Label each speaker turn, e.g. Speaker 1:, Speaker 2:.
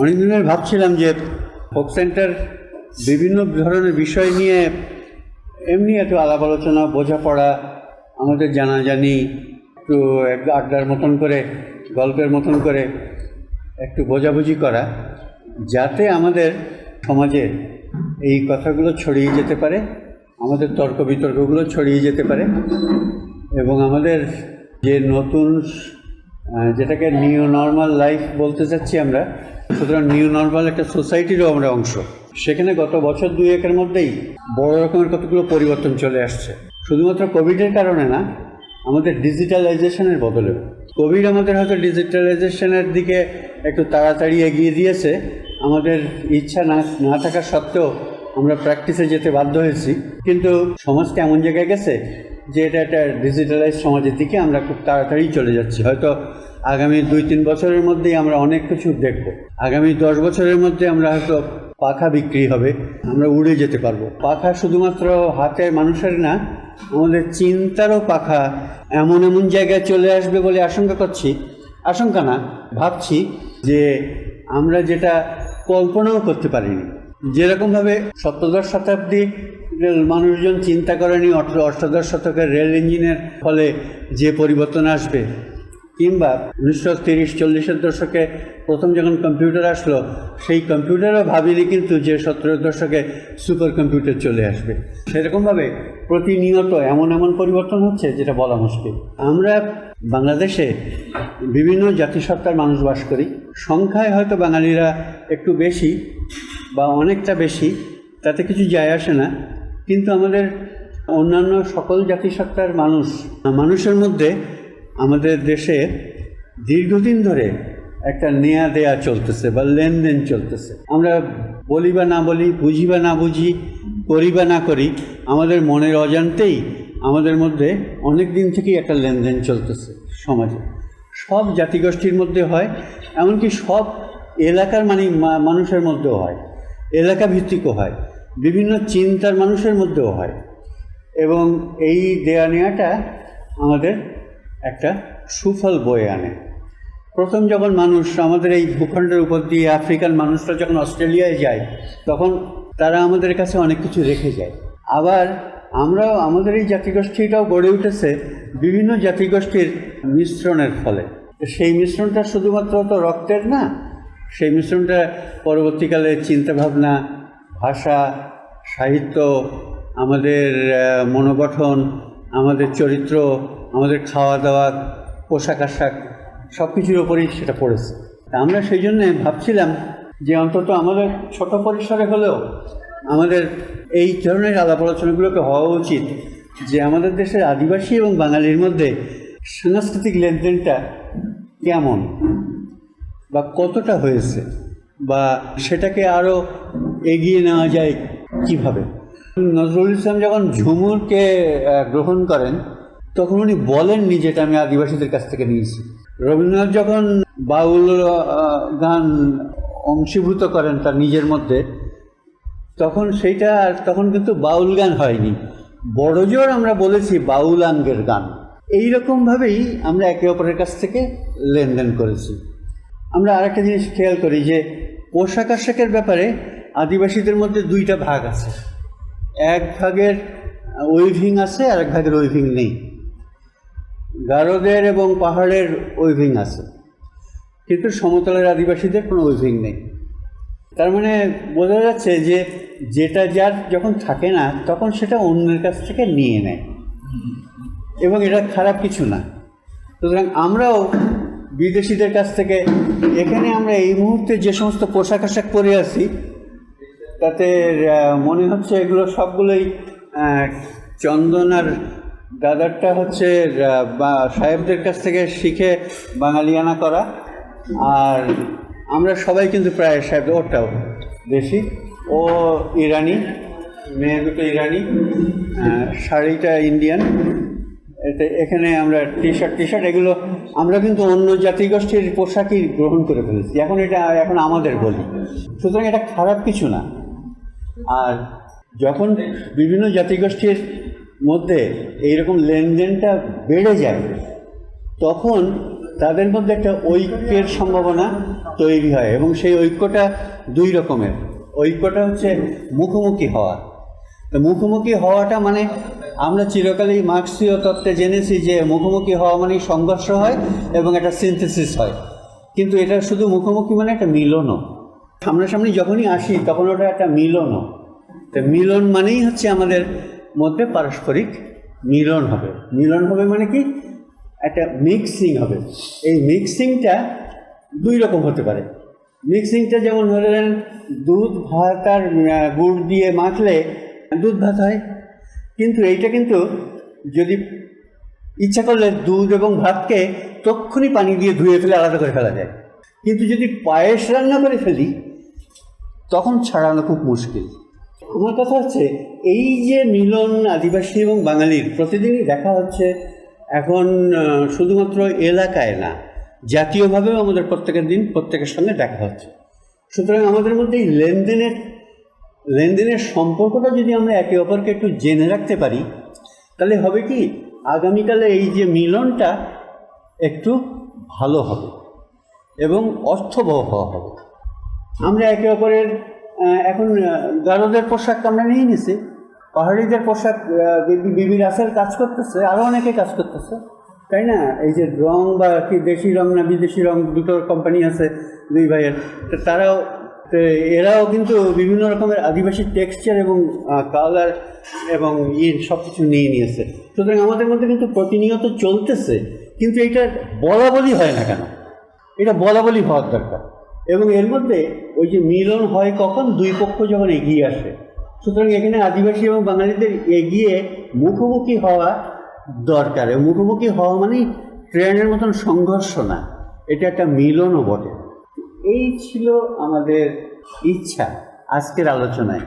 Speaker 1: অনেকদিন ধরে ভাবছিলাম যে ফোক সেন্টার বিভিন্ন ধরনের বিষয় নিয়ে এমনি একটু আলাপ আলোচনা, বোঝাপড়া, আমাদের জানাজানি, একটু এক আড্ডার মতন করে, গল্পের মতন করে একটু বোঝাবুঝি করা, যাতে আমাদের সমাজে এই কথাগুলো ছড়িয়ে যেতে পারে, আমাদের তর্ক বিতর্কগুলো ছড়িয়ে যেতে পারে, এবং আমাদের যে নতুন যেটাকে নিউ নর্মাল লাইফ বলতে চাচ্ছি আমরা সুতরাং নিউ নর্মাল একটা সোসাইটিরও আমরা অংশ। সেখানে গত বছর দুই একের মধ্যেই বড় রকমের কতগুলো পরিবর্তন চলে আসছে। শুধুমাত্র কোভিডের কারণে না, আমাদের ডিজিটালাইজেশনের বদলে। কোভিড আমাদের হয়তো ডিজিটালাইজেশনের দিকে একটু তাড়াতাড়ি এগিয়ে দিয়েছে। আমাদের ইচ্ছা না না থাকা সত্ত্বেও আমরা প্র্যাকটিসে যেতে বাধ্য হয়েছি। কিন্তু সমাজটা এমন জায়গায় গেছে যে এটা একটা ডিজিটালাইজ সমাজের দিকে আমরা খুব তাড়াতাড়ি চলে যাচ্ছি। হয়তো আগামী দুই, তিন বছরের মধ্যেই আমরা অনেক কিছু দেখব। আগামী দশ বছরের মধ্যে আমরা হয়তো পাখা বিক্রি হবে, আমরা উড়ে যেতে পারব। পাখা শুধুমাত্র হাতের মানুষের না, আমাদের চিন্তারও পাখা এমন এমন জায়গায় চলে আসবে বলে আশঙ্কা করছি। আশঙ্কা না, ভাবছি যে আমরা যেটা কল্পনাও করতে পারিনি। যেরকমভাবে সপ্তদশ শতাব্দী মানুষজন চিন্তা করেনি অষ্টাদশ শতকের রেল ইঞ্জিনের ফলে যে পরিবর্তন আসবে কিংবা উনিশশো তিরিশ, চল্লিশের দশকে প্রথম যখন কম্পিউটার আসলো, সেই কম্পিউটারও ভাবিনি কিন্তু যে সতেরো দশকে সুপার কম্পিউটার চলে আসবে। সেরকমভাবে প্রতিনিয়ত এমন এমন পরিবর্তন হচ্ছে যেটা বলা মুশকিল। আমরা বাংলাদেশে বিভিন্ন জাতিসত্তার মানুষ বাস করি। সংখ্যায় হয়তো বাঙালিরা একটু বেশি বা অনেকটা বেশি, তাতে কিছু যায় আসে না। কিন্তু আমাদের অন্যান্য সকল জাতিসত্তার মানুষ, মানুষের মধ্যে আমাদের দেশে দীর্ঘদিন ধরে একটা নেয়া দেয়া চলতেছে বা লেনদেন চলতেছে। আমরা বলি বা না বলি, বুঝি বা না বুঝি, করি বা না করি, আমাদের মনের অজান্তেই আমাদের মধ্যে অনেক দিন থেকেই একটা লেনদেন চলতেছে সমাজে। সব জাতিগোষ্ঠীর মধ্যে হয়, এমনকি সব এলাকার মানে মানুষের মধ্যেও হয় এলাকা ভিত্তিকও হয়, বিভিন্ন চিন্তার মানুষের মধ্যেও হয়। এবং এই দেয়া নেওয়াটা আমাদের একটা সুফল বয়ে আনে। প্রথম যখন মানুষ আমাদের এই ভূখণ্ডের উপর দিয়ে আফ্রিকান মানুষরা যখন অস্ট্রেলিয়ায় যায়, তখন তারা আমাদের কাছে অনেক কিছু রেখে যায়। আবার আমরাও, আমাদের এই জাতিগোষ্ঠীটাও গড়ে উঠেছে বিভিন্ন জাতিগোষ্ঠীর মিশ্রণের ফলে। সেই মিশ্রণটা শুধুমাত্র তো রক্তের না, সেই মিশ্রণটা পরবর্তীকালে চিন্তাভাবনা, ভাষা, সাহিত্য, আমাদের মনোগঠন আমাদের চরিত্র, আমাদের খাওয়া দাওয়া পোশাক আশাক সব কিছুর ওপরেই সেটা পড়েছে। আমরা সেই জন্যে ভাবছিলাম যে অন্তত আমাদের ছোট পরিসরে হলেও আমাদের এই ধরনের আলাপ আলোচনাগুলোকে হওয়া উচিত যে আমাদের দেশের আদিবাসী এবং বাঙালির মধ্যে সাংস্কৃতিক লেনদেনটা কেমন বা কতটা হয়েছে বা সেটাকে আরও এগিয়ে নেওয়া যায় কীভাবে? নজরুল ইসলাম যখন ঝুমুরকে গ্রহণ করেন, তখন উনি বলেননি যেটা আমি আদিবাসীদের কাছ থেকে নিয়েছি। রবীন্দ্রনাথ যখন বাউল গান অংশীভূত করেন তার নিজের মধ্যে, তখন সেইটা, তখন কিন্তু বাউল গান হয়নি। বড়জোর আমরা বলেছি বাউলাঙ্গের গান। এই রকমভাবেই আমরা একে অপরের কাছ থেকে লেনদেন করেছি। আমরা আরেকটা জিনিস খেয়াল করি যে পোশাক আশাকের ব্যাপারে আদিবাসীদের মধ্যে দুইটা ভাগ আছে। এক ভাগের উইভিং আছে আর এক ভাগের উইভিং নেই। গারোদের এবং পাহাড়ের উইভিং আছে। কিন্তু সমতলের আদিবাসীদের কোনো উইভিং নেই। তার মানে বোঝা যাচ্ছে যে যেটা যার যখন থাকে না, তখন সেটা অন্যের কাছ থেকে নিয়ে নেয়। এবং এটা খারাপ কিছু না। সুতরাং আমরাও বিদেশিদের কাছ থেকে, এখানে আমরা এই মুহূর্তে যে সমস্ত পোশাক আশাক পরে আছি তাতে মনে হচ্ছে এগুলো সবগুলোই চন্দন আর দাদারটা হচ্ছে সাহেবদের কাছ থেকে শিখে বাঙালিয়ানা করা। আর আমরা সবাই কিন্তু প্রায় সাহেব ওটাও দেশি ও ইরানি মেয়ে দুটো ইরানি শাড়িটা ইন্ডিয়ান। এতে, এখানে আমরা টি শার্ট টি শার্ট এগুলো আমরা কিন্তু অন্য জাতিগোষ্ঠীর পোশাকই গ্রহণ করে ফেলেছি। এখন এটা, এখন আমাদের বলি। সুতরাং এটা খারাপ কিছু না। আর যখন বিভিন্ন জাতিগোষ্ঠীর মধ্যে এইরকম লেনদেনটা বেড়ে যায়, তখন তাদের মধ্যে একটা ঐক্যের সম্ভাবনা তৈরি হয় এবং সেই ঐক্যটা দুই রকমের। ঐক্যটা হচ্ছে মুখোমুখি হওয়া। তো মুখোমুখি হওয়াটা মানে আমরা চিরকালই মার্ক্সীয় তত্ত্বে জেনেছি যে মুখোমুখি হওয়া মানেই সংঘর্ষ হয় এবং একটা সিনথেসিস হয়। কিন্তু এটা শুধু মুখোমুখি মানে একটা মিলনও। সামনাসামনি যখনই আসি, তখন ওটা একটা মিলনও। তো মিলন মানেই হচ্ছে আমাদের মধ্যে পারস্পরিক মিলন হবে। মিলন হবে মানে কি? একটা মিক্সিং হবে। এই মিক্সিংটা দুই রকম হতে পারে। মিক্সিংটা যেমন ধরেন দুধ, ভাত আর গুড় দিয়ে মাখলে দুধ, ভাত হয়। কিন্তু এইটা কিন্তু যদি ইচ্ছা করলে দুধ এবং ভাতকে তক্ষুনি পানি দিয়ে ধুয়ে ফেলে আলাদা করে ফেলা যায়। কিন্তু যদি পায়েস রান্না করে ফেলি, তখন ছাড়ানো খুব মুশকিল। আমার কথা হচ্ছে, এই যে মিলন আদিবাসী এবং বাঙালির প্রতিদিনই দেখা হচ্ছে, এখন শুধুমাত্র এলাকায় না, জাতীয়ভাবেও আমাদের প্রত্যেকের দিন প্রত্যেকের সঙ্গে দেখা হচ্ছে। সুতরাং আমাদের মধ্যে এই লেনদেনের লেনদেনের সম্পর্কটা যদি আমরা একে অপরকে একটু জেনে রাখতে পারি, তাহলে হবে কি, আগামীকালে এই যে মিলনটা একটু ভালো হবে। এবং অর্থবহ হওয়া হবে। আমরা একে অপরের এখন গারদের পোশাক আমরা নিয়ে নিছি। পাহাড়িদের পোশাক বিবি রাসেল কাজ করতেছে আরও অনেকে কাজ করতেছে। তাই না? এই যে রং বা কি দেশি রং না বিদেশি রং, দুটো কোম্পানি আছে, দুই ভাইয়ের। তারাও এরাও কিন্তু বিভিন্ন রকমের আদিবাসী টেক্সচার এবং কালার এবং ইয়ে সব কিছু নিয়ে নিয়েছে। সুতরাং আমাদের মধ্যে কিন্তু প্রতিনিয়ত চলতেছে, কিন্তু এটা বলা বলি হয় না কেন? এটা বলা বলি হওয়ার দরকার। এবং এর মধ্যে ওই যে মিলন হয় কখন? দুই পক্ষ যখন এগিয়ে আসে। সুতরাং এখানে আদিবাসী এবং বাঙালিদের এগিয়ে মুখোমুখি হওয়া দরকার। মুখোমুখি হওয়া মানেই ট্রেনের মতন সংঘর্ষ না। এটা একটা মিলনও বটে। এই ছিল আমাদের ইচ্ছা আজকের আলোচনায়।